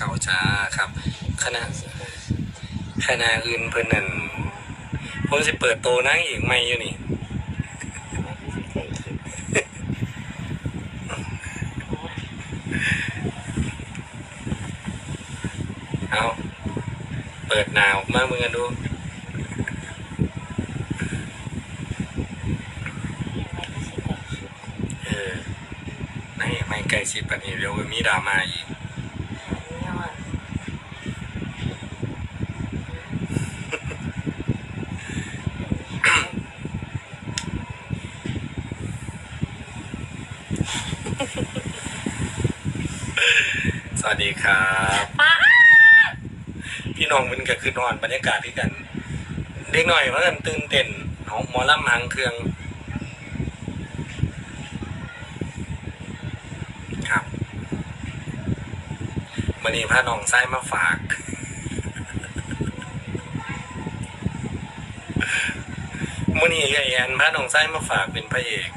เข่าช้าครับคณะคณะอื่นเพิ่นนั่นผมสิเปิดโตนั่งอีกไม่อยู่นี่เอาเปิดหนาวมามึงกันดูเออนั่งอีกไม่ใกล้ชิดปานนี้เดี๋ยวมีดราม่าอีก สวัสดีครับป้าพี่น้องมันก็คือนอนบรรยากาศที่กัน เด็กหน่อยเพราะกันตื่นเต้นของหมอลำหางเครื่องครับมันนี้พาน้องไส้มาฝากมื่อนี้ไอแอนพาน้องไส้มาฝากเป็นพระเอก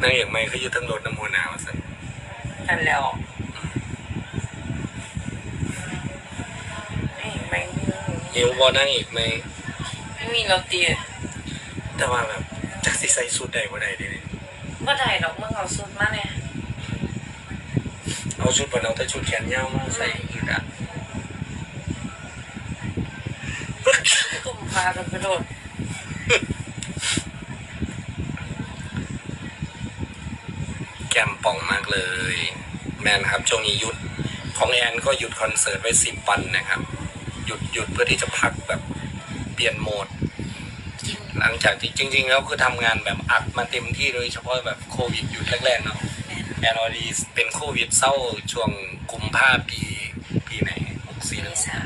นางเอกไม่เขาอยู่ทั้งรถน้ำหัวหนาวสันกันแล้ว ไม่ไม่หิวบอนางเอกไหมไม่มีเราตีแต่ว่าแบบจากสิใส่สุดใดบ่ใดเดิว่าได้ดอกมึงเอาสุดมาเนี่ยเอาชุดบนเอาแต่ชุดแขนยาวมาใส่อีกอะตุ่มพากันไปโดด แกมป่องมากเลย แมนครับช่วงนี้หยุดของแอนก็หยุดคอนเสิร์ตไว้สิบวันนะครับ หยุดหยุดเพื่อที่จะพักแบบเปลี่ยนโหมด หลังจากที่จริง ๆ แล้วคือทำงานแบบอัดมาเต็มที่โดยเฉพาะแบบโควิดหยุดแรกๆเนาะแอนอดีเป็นโควิดเศร้าช่วงกุมภาปีปีไหนหกสี่เมษา